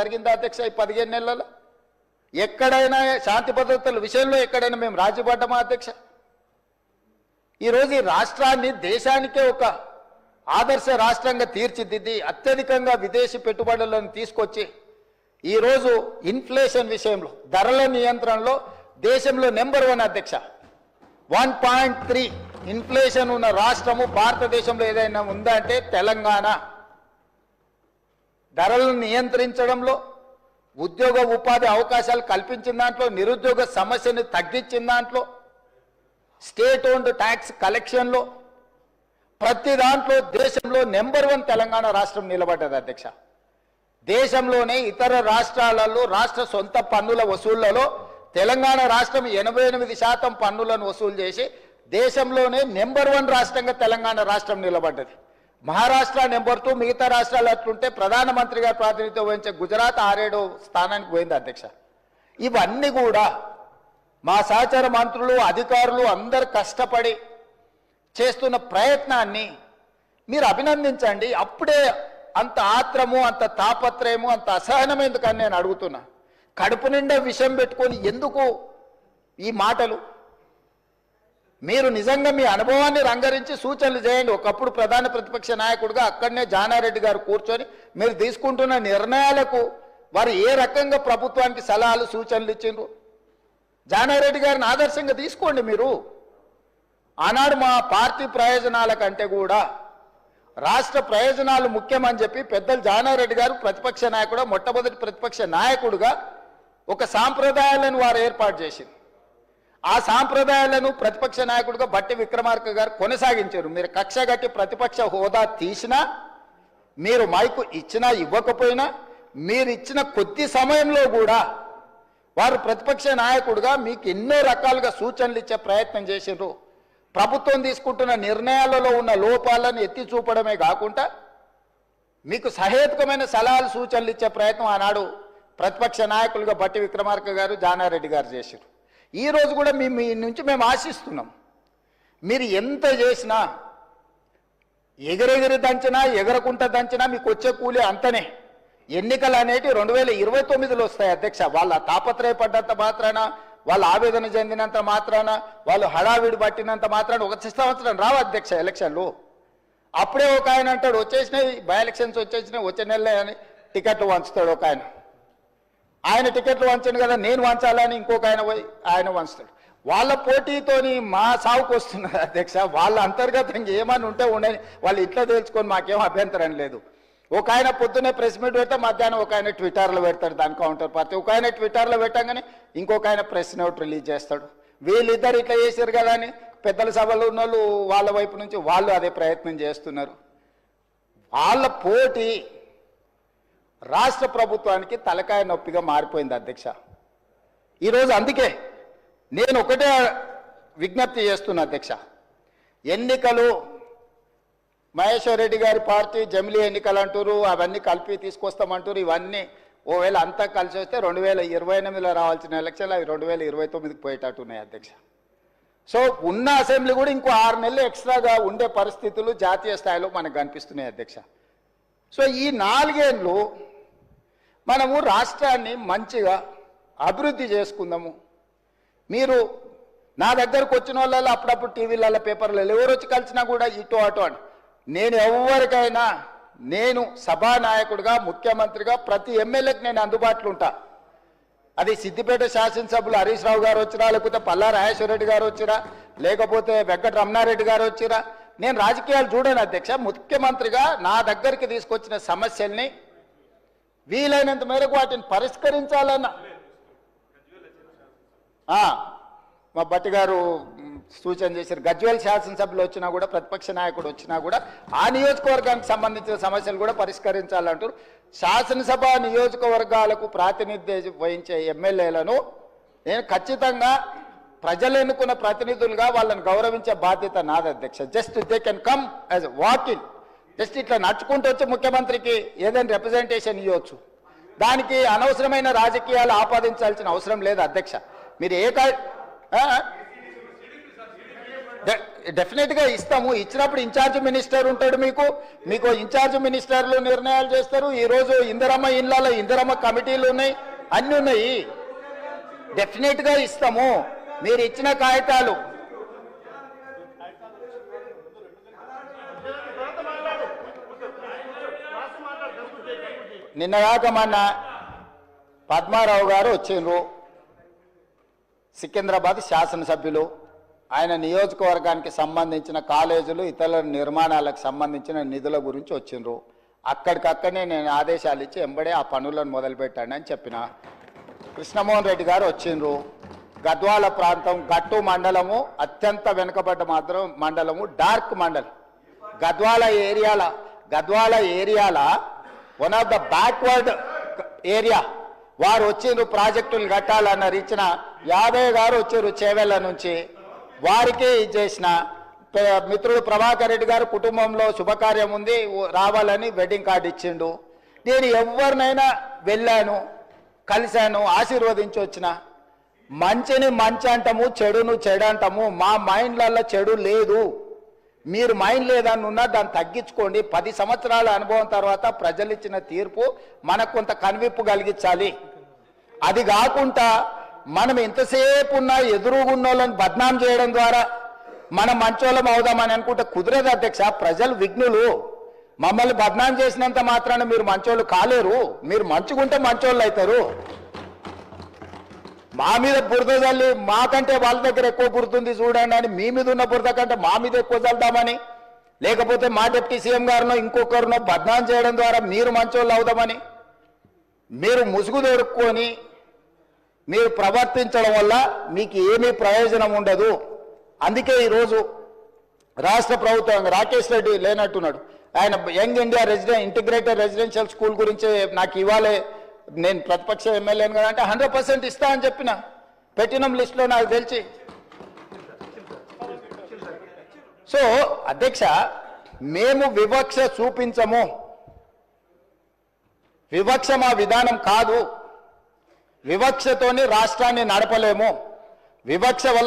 జరిగింది అధ్యక్ష ఈ పదిహేను నెలల్లో? ఎక్కడైనా శాంతి భద్రతల విషయంలో ఎక్కడైనా మేము రాజీపడ్డమా అధ్యక్ష? ఈరోజు ఈ రాష్ట్రాన్ని దేశానికే ఒక ఆదర్శ రాష్ట్రంగా తీర్చిదిద్ది అత్యధికంగా విదేశీ పెట్టుబడులను తీసుకొచ్చి ఈరోజు ఇన్ఫ్లేషన్ విషయంలో ధరల నియంత్రణలో దేశంలో నెంబర్ వన్ అధ్యక్ష. వన్ పాయింట్ త్రీ ఇన్ఫ్లేషన్ ఉన్న రాష్ట్రము భారతదేశంలో ఏదైనా ఉందా అంటే తెలంగాణ. ధరలను నియంత్రించడంలో ఉద్యోగ ఉపాధి అవకాశాలు కల్పించిన దాంట్లో నిరుద్యోగ సమస్యను తగ్గించిన దాంట్లో స్టేట్ ఓన్డ్ ట్యాక్స్ కలెక్షన్లో ప్రతి దాంట్లో దేశంలో నెంబర్ వన్ తెలంగాణ రాష్ట్రం నిలబడ్డది అధ్యక్ష. దేశంలోనే ఇతర రాష్ట్రాలలో రాష్ట్ర సొంత పన్నుల వసూళ్ళలో తెలంగాణ రాష్ట్రం ఎనభై ఎనిమిది శాతం పన్నులను వసూలు చేసి దేశంలోనే నెంబర్ వన్ రాష్ట్రంగా తెలంగాణ రాష్ట్రం నిలబడ్డది. మహారాష్ట్ర నెంబర్ టూ మిగతా రాష్ట్రాలు అట్లుంటే ప్రధానమంత్రిగా ప్రాతినిధ్యం వహించే గుజరాత్ ఆరేడు స్థానానికి పోయింది అధ్యక్ష. ఇవన్నీ కూడా మా సహచార మంత్రులు అధికారులు అందరు కష్టపడి చేస్తున్న ప్రయత్నాన్ని మీరు అభినందించండి. అప్పుడే అంత ఆత్రము అంత తాపత్రయము అంత అసహనం ఎందుకని నేను అడుగుతున్నా. కడుపు నిండా విషయం పెట్టుకొని ఎందుకు ఈ మాటలు? మీరు నిజంగా మీ అనుభవాన్ని రంగరించి సూచనలు చేయండి. ఒకప్పుడు ప్రధాన ప్రతిపక్ష నాయకుడిగా అక్కడనే జానారెడ్డి గారు కూర్చొని మీరు తీసుకుంటున్న నిర్ణయాలకు వారు ఏ రకంగా ప్రభుత్వానికి సలహాలు సూచనలు ఇచ్చిండ్రు? జానారెడ్డి గారిని ఆదర్శంగా తీసుకోండి మీరు. ఆనాడు మా పార్టీ ప్రయోజనాల కంటే కూడా రాష్ట్ర ప్రయోజనాలు ముఖ్యమని చెప్పి పెద్దలు జానారెడ్డి గారు ప్రతిపక్ష నాయకుడు మొట్టమొదటి ప్రతిపక్ష నాయకుడుగా ఒక సాంప్రదాయాలను వారు ఏర్పాటు చేసింది. ఆ సాంప్రదాయాలను ప్రతిపక్ష నాయకుడిగా బట్టి విక్రమార్క గారు కొనసాగించారు. మీరు కక్ష గట్టి ప్రతిపక్ష హోదా తీసినా మీరు మైకు ఇచ్చినా ఇవ్వకపోయినా మీరు ఇచ్చిన కొద్ది సమయంలో కూడా వారు ప్రతిపక్ష నాయకుడిగా మీకు ఎన్నో రకాలుగా సూచనలు ఇచ్చే ప్రయత్నం చేసిండ్రు. ప్రభుత్వం తీసుకుంటున్న నిర్ణయాలలో ఉన్న లోపాలను ఎత్తి చూపడమే కాకుండా మీకు సహేతుకమైన సలహాలు సూచనలు ఇచ్చే ప్రయత్నం ఆనాడు ప్రతిపక్ష నాయకులుగా బట్టి విక్రమార్క గారు జానారెడ్డి గారు చేశారు ఈరోజు కూడా మీ మీ నుంచి మేము ఆశిస్తున్నాం. మీరు ఎంత చేసినా ఎగరెగిరి దంచినా ఎగరకుంట దంచినా మీకు వచ్చే కూలి అంతనే. ఎన్నికలు అనేటివి రెండు వేల ఇరవై తొమ్మిదిలో వస్తాయి అధ్యక్ష. వాళ్ళ తాపత్రయపడ్డంత మాత్రాన వాళ్ళు ఆవేదన చెందినంత మాత్రాన వాళ్ళు హడావిడి పట్టినంత మాత్రాన ఒక సంవత్సరం రావు అధ్యక్ష ఎలక్షన్లు. అప్పుడే ఒక ఆయన అంటాడు వచ్చేసినాయి బై ఎలక్షన్స్ వచ్చేసినాయి వచ్చే నెలలే అని టికెట్లు వంచుతాడు ఒక ఆయన. ఆయన టికెట్లు వంచను కదా నేను వంచాలని ఇంకొక ఆయన పోయి ఆయన వంచుతాడు. వాళ్ళ పోటీతోని మా సావుకు వస్తున్నారు అధ్యక్ష. వాళ్ళ అంతర్గతంగా ఏమని ఉంటే ఉండని వాళ్ళు ఇట్లా తెలుసుకొని మాకేం అభ్యంతరం లేదు. ఒక ఆయన పొద్దునే ప్రెస్ మీట్ పెడితే మధ్యాహ్నం ఒక ఆయన ట్విట్టర్లో పెడతాడు దాని కౌంటర్ పార్టీ. ఒక ఆయన ట్విట్టర్లో పెట్టంగానే ఇంకొక ఆయన ప్రెస్ నోట్ రిలీజ్ చేస్తాడు. వీళ్ళిద్దరు ఇట్లా చేశారు కదా అని పెద్దల సభలో ఉన్న వాళ్ళు వాళ్ళ వైపు నుంచి వాళ్ళు అదే ప్రయత్నం చేస్తున్నారు. వాళ్ళ పోటీ రాష్ట్ర ప్రభుత్వానికి తలకాయ నొప్పిగా మారిపోయింది అధ్యక్ష. ఈరోజు అందుకే నేను ఒకటే విజ్ఞప్తి చేస్తున్నా అధ్యక్ష. ఎన్నికలు మహేశ్వర్ రెడ్డి గారి పార్టీ జమిలీ ఎన్నికలు అంటారు అవన్నీ కలిపి తీసుకొస్తామంటారు ఇవన్నీ ఓవేళ అంతా కలిసి వస్తే రెండు వేల ఇరవై ఎనిమిదిలో రావాల్సిన ఎలక్షన్లు అవి రెండు వేల ఇరవై తొమ్మిదికి పోయేటట్టు ఉన్నాయి అధ్యక్ష. సో ఉన్న అసెంబ్లీ కూడా ఇంకో ఆరు నెలలు ఎక్స్ట్రాగా ఉండే పరిస్థితులు జాతీయ స్థాయిలో మనకు కనిపిస్తున్నాయి అధ్యక్ష. సో ఈ నాలుగేళ్ళు మనము రాష్ట్రాన్ని మంచిగా అభివృద్ధి చేసుకుందాము. మీరు నా దగ్గరకు వచ్చిన వాళ్ళలో అప్పుడప్పుడు టీవీలలో పేపర్లలో ఎవరు వచ్చి కలిసినా కూడా ఇటు అటు అని. నేను ఎవరికైనా నేను సభానాయకుడిగా ముఖ్యమంత్రిగా ప్రతి ఎమ్మెల్యేకి నేను అందుబాటులో ఉంటా. అది సిద్దిపేట శాసనసభ్యులు హరీష్ రావు గారు వచ్చిరా లేకపోతే పల్లా రాజేశ్వరరెడ్డి గారు వచ్చిరా లేకపోతే వెంకట రమణారెడ్డి గారు వచ్చిరా. నేను రాజకీయాలు చూడను అధ్యక్ష. ముఖ్యమంత్రిగా నా దగ్గరికి తీసుకొచ్చిన సమస్యల్ని వీలైనంత మేరకు వాటిని పరిష్కరించాలన్న. మా భట్టి గారు సూచన చేశారు. గజ్వేల్ శాసనసభ్యులు వచ్చినా కూడా ప్రతిపక్ష నాయకుడు వచ్చినా కూడా ఆ నియోజకవర్గానికి సంబంధించిన సమస్యలు కూడా పరిష్కరించాలంటారు. శాసనసభ నియోజకవర్గాలకు ప్రాతినిధ్యం వహించే ఎమ్మెల్యేలను నేను ఖచ్చితంగా ప్రజలు ఎన్నుకున్న ప్రతినిధులుగా వాళ్ళని గౌరవించే బాధ్యత నాది అధ్యక్ష. Just they can come as walking just ఇట్లా నడుచుకుంటూ వచ్చి ముఖ్యమంత్రికి ఏదైనా రిప్రజెంటేషన్ ఇవ్వచ్చు దానికి అనవసరమైన రాజకీయాలు ఆపాదించాల్సిన అవసరం లేదు అధ్యక్ష. మీరు ఏ కా- ఇస్తాము. ఇచ్చినప్పుడు ఇన్ఛార్జ్ మినిస్టర్ ఉంటాడు మీకు. మీకు ఇన్ఛార్జ్ మినిస్టర్లు నిర్ణయాలు చేస్తారు. ఈరోజు ఇందరమ్మ ఇందిరమ్మ ఇళ్ళలో ఇందిరమ్మ కమిటీలు ఉన్నాయి. అన్నీ ఉన్నాయి. డెఫినెట్గా ఇస్తాము. మీరు ఇచ్చిన కాగితాలు నిన్నగాక మొన్న పద్మారావు గారు వచ్చిండ్రు. సికింద్రాబాద్ శాసనసభ్యులు. ఆయన నియోజకవర్గానికి సంబంధించిన కాలేజీలు ఇతర నిర్మాణాలకు సంబంధించిన నిధుల గురించి వచ్చిండ్రు. అక్కడికక్కడనే నేను ఆదేశాలు ఇచ్చి ఎంబడే ఆ పనులను మొదలుపెట్టాను అని చెప్పిన. కృష్ణమోహన్ రెడ్డి గారు వచ్చిండ్రు. గద్వాల ప్రాంతం గట్టు మండలము అత్యంత వెనుకబడ్డ మాత్రం మండలము డార్క్ మండలం. గద్వాల ఏరియాల Gadwal ఏరియాల one of the backward area వారు వచ్చిండ్రు ప్రాజెక్టులు కట్టాలన్నారు ఇచ్చిన యాదయ్య గారు వచ్చారు చేవెళ్ళ నుంచి. వారికి ఇది చేసిన. మిత్రుడు ప్రభాకర్ రెడ్డి గారు కుటుంబంలో శుభకార్యం ఉంది రావాలని వెడ్డింగ్ కార్డు ఇచ్చిండు. నేను ఎవరినైనా వెళ్ళాను కలిశాను ఆశీర్వదించి వచ్చిన. మంచిని మంచి అంటాము చెడును చెడు అంటాము మా మైండ్లలో చెడు లేదు. మీరు మైండ్ లేదని ఉన్నా దాన్ని తగ్గించుకోండి. పది సంవత్సరాల అనుభవం తర్వాత ప్రజలు ఇచ్చిన తీర్పు మనకు కొంత కనువిప్పు కలిగించాలి. అది కాకుండా మనం ఎంతసేపు ఉన్నా ఎదురుగున్న వాళ్ళని బద్నాం చేయడం ద్వారా మనం మంచోళ్ళం అవుదామని అనుకుంటే కుదరదు అధ్యక్ష. ప్రజలు విఘ్నులు. మమ్మల్ని బద్నాం చేసినంత మాత్రాన మీరు మంచోళ్ళు కాలేరు. మీరు మంచుకుంటే మంచోళ్ళు అవుతారు. మా మీద బురద చల్లి మాకంటే వాళ్ళ దగ్గర ఎక్కువ పుడుతుంది చూడండి అని మీ మీద ఉన్న బురద కంటే మా మీద ఎక్కువ చల్దామని లేకపోతే మా డిప్యూటీ సీఎం గారినో ఇంకొకరినో బద్నాం చేయడం ద్వారా మీరు మంచోళ్ళు అవుదామని. మీరు ముసుగు దొరుకుకొని మీరు ప్రవర్తించడం వల్ల మీకు ఏమీ ప్రయోజనం ఉండదు. అందుకే ఈరోజు రాష్ట్ర ప్రభుత్వం రాకేష్ రెడ్డి లేనట్టున్నాడు. ఆయన young India resident integrated residential school గురించి నాకు ఇవ్వాలి నేను ప్రతిపక్ష ఎమ్మెల్యేను కదా అంటే హండ్రెడ్ పర్సెంట్ ఇస్తా అని చెప్పిన. పెట్టినం లిస్టులో నాకు తెలిసి. సో అధ్యక్ష మేము వివక్ష చూపించము. వివక్ష మా విధానం కాదు. వివక్షతోని రాష్ట్రాన్ని నడపలేము. వివక్ష వల్ల